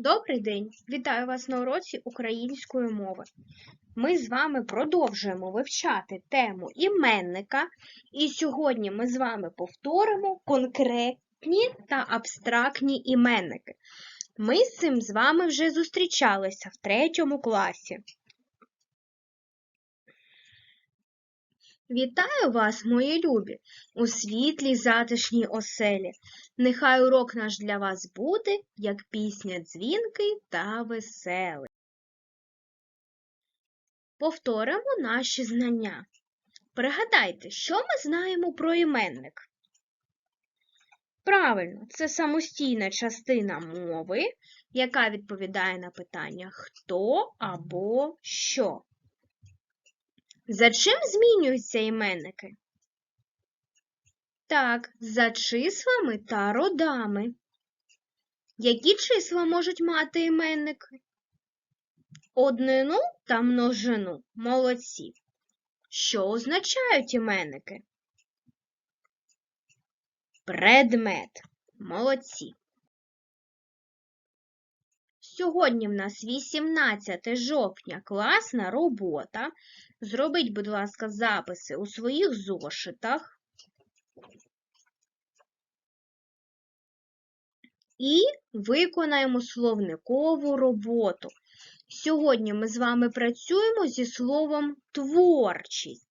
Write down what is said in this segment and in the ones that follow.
Добрий день! Вітаю вас на уроці української мови. Ми з вами продовжуємо вивчати тему іменника, і сьогодні ми з вами повторимо конкретні та абстрактні іменники. Ми з цим з вами вже зустрічалися в третьому класі. Вітаю вас, мої любі, у світлій затишній оселі. Нехай урок наш для вас буде, як пісня дзвінкий та веселий. Повторимо наші знання. Пригадайте, що ми знаємо про іменник? Правильно, це самостійна частина мови, яка відповідає на питання хто або що. За чим змінюються іменники? Так, за числами та родами. Які числа можуть мати іменники? Однину та множину. Молодці. Що означають іменники? Предмет. Молодці. Сьогодні в нас 18 жовтня класна робота. Зробіть, будь ласка, записи у своїх зошитах. І виконаємо словникову роботу. Сьогодні ми з вами працюємо зі словом творчість.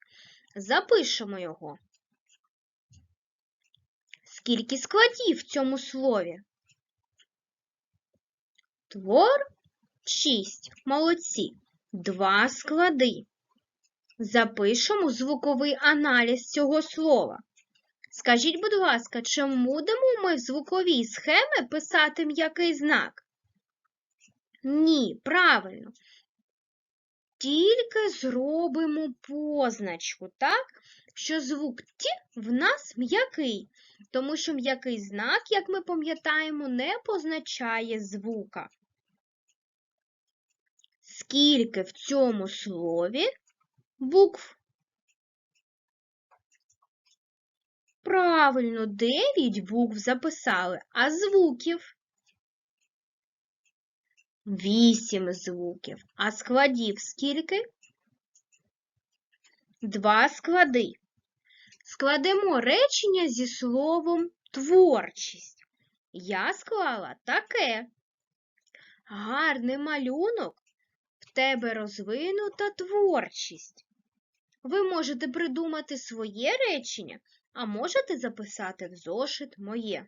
Запишемо його. Скільки складів в цьому слові? Творчість. Молодці. Два склади. Запишемо звуковий аналіз цього слова. Скажіть, будь ласка, чи будемо ми в звуковій схемі писати м'який знак? Ні, правильно. Тільки зробимо позначку, так? Що звук Т в нас м'який, тому що м'який знак, як ми пам'ятаємо, не позначає звука. Скільки в цьому слові букв? Правильно, 9 букв записали, а звуків? 8 звуків. А складів скільки? Два склади. Складемо речення зі словом творчість. Я склала таке. Гарний малюнок, тебе розвинута творчість. Ви можете придумати своє речення, а можете записати в зошит моє.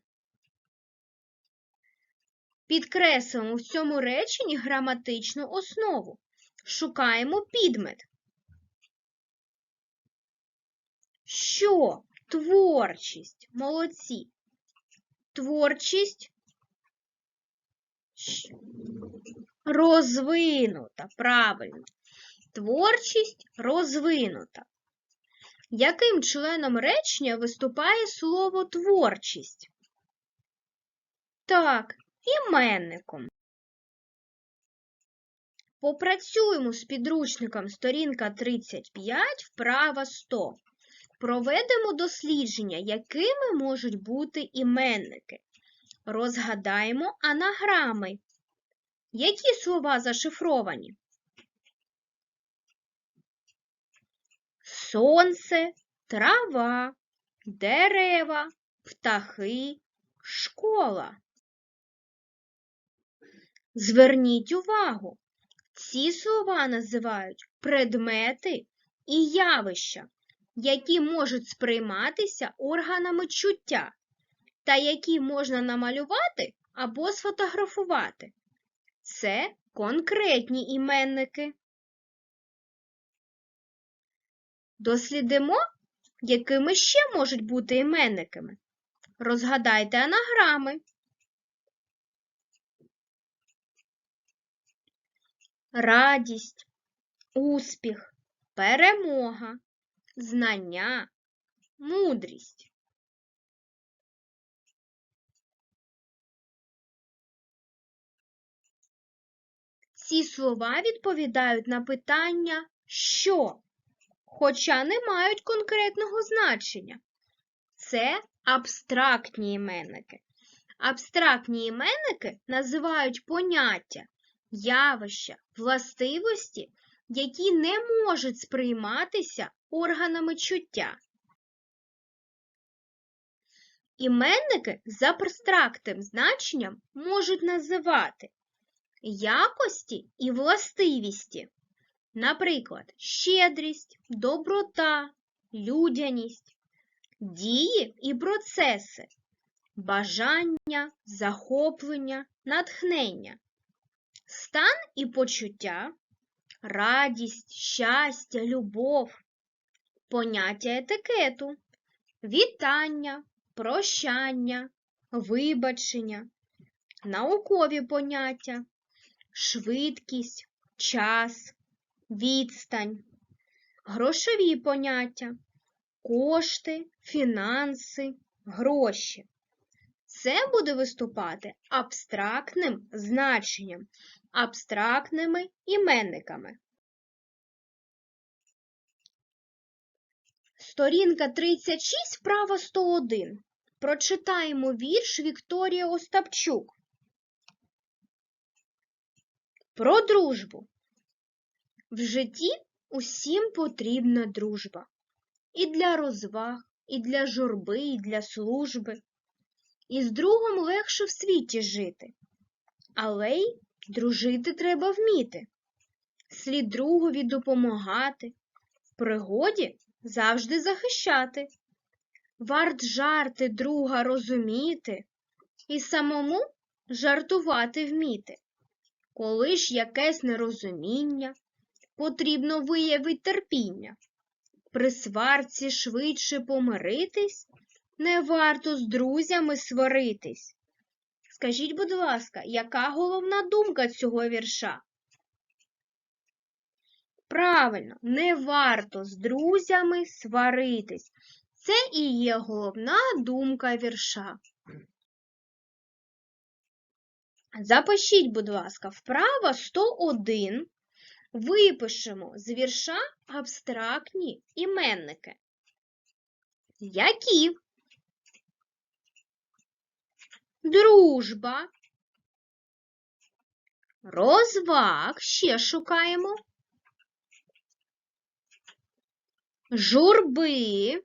Підкреслимо в цьому реченні граматичну основу. Шукаємо підмет. Що? Творчість. Молодці. Творчість розвинута. Правильно. Творчість розвинута. Яким членом речення виступає слово творчість? Так, іменником. Попрацюємо з підручником сторінка 35, вправа 100. Проведемо дослідження, якими можуть бути іменники. Розгадаємо анаграми. Які слова зашифровані? Сонце, трава, дерева, птахи, школа. Зверніть увагу, ці слова називають предмети і явища, які можуть сприйматися органами чуття та які можна намалювати або сфотографувати. Це конкретні іменники. Дослідимо, якими ще можуть бути іменниками. Розгадайте анаграми. Радість, успіх, перемога, знання, мудрість. Ці слова відповідають на питання що, хоча не мають конкретного значення. Це абстрактні іменники. Абстрактні іменники називають поняття, явища, властивості, які не можуть сприйматися органами чуття. Іменники з абстрактним значенням можуть називати якості і властивісті, наприклад, щедрість, доброта, людяність, дії і процеси, бажання, захоплення, натхнення, стан і почуття, радість, щастя, любов, поняття етикету, вітання, прощання, вибачення, наукові поняття, швидкість, час, відстань, грошові поняття, кошти, фінанси, гроші. Це буде виступати абстрактним значенням, абстрактними іменниками. Сторінка 36, вправа 101. Прочитаємо вірш Вікторії Остапчук. Про дружбу. В житті усім потрібна дружба. І для розваг, і для журби, і для служби. І з другом легше в світі жити. Але й дружити треба вміти. Слід другові допомагати, в пригоді завжди захищати. Варт жарти друга розуміти і самому жартувати вміти. Коли ж якесь нерозуміння, потрібно виявити терпіння. При сварці швидше помиритись, не варто з друзями сваритись. Скажіть, будь ласка, яка головна думка цього вірша? Правильно, не варто з друзями сваритись. Це і є головна думка вірша. Запишіть, будь ласка, вправа 101. Випишемо з вірша абстрактні іменники. Які? Дружба. Розваг ще шукаємо. Журби.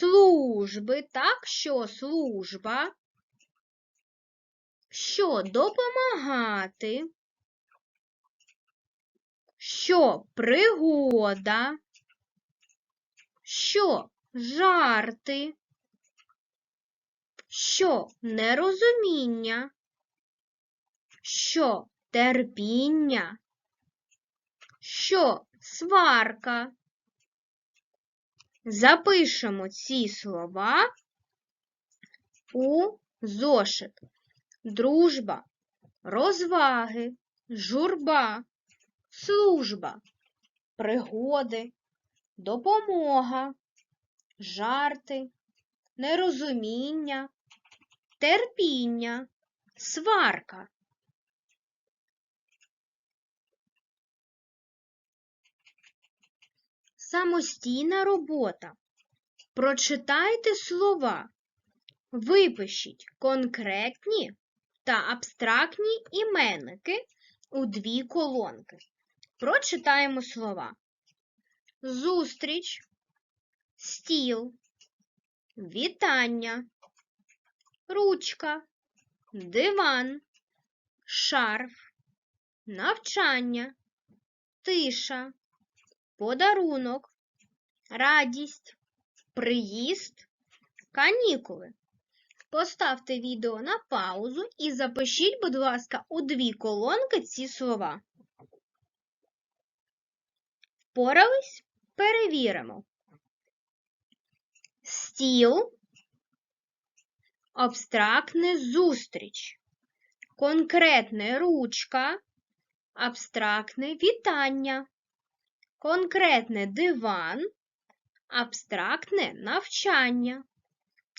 Служби, так, що служба? Що допомагати? Що пригода? Що жарти? Що нерозуміння? Що терпіння? Що сварка? Запишемо ці слова у зошит. Дружба, розваги, журба, служба, пригоди, допомога, жарти, нерозуміння, терпіння, сварка. Самостійна робота. Прочитайте слова. Випишіть конкретні та абстрактні іменники у дві колонки. Прочитаємо слова. Зустріч, стіл, вітання, ручка, диван, шарф, навчання, тиша, подарунок, радість, приїзд, канікули. Поставте відео на паузу і запишіть, будь ласка, у дві колонки ці слова. Впорались? Перевіримо. Стіл, абстрактне зустріч, конкретне ручка, абстрактне вітання, конкретне диван, абстрактне навчання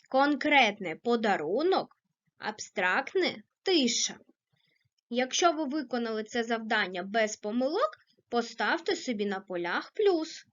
конкретне подарунок, абстрактне тиша. Якщо ви виконали це завдання без помилок, поставте собі на полях плюс.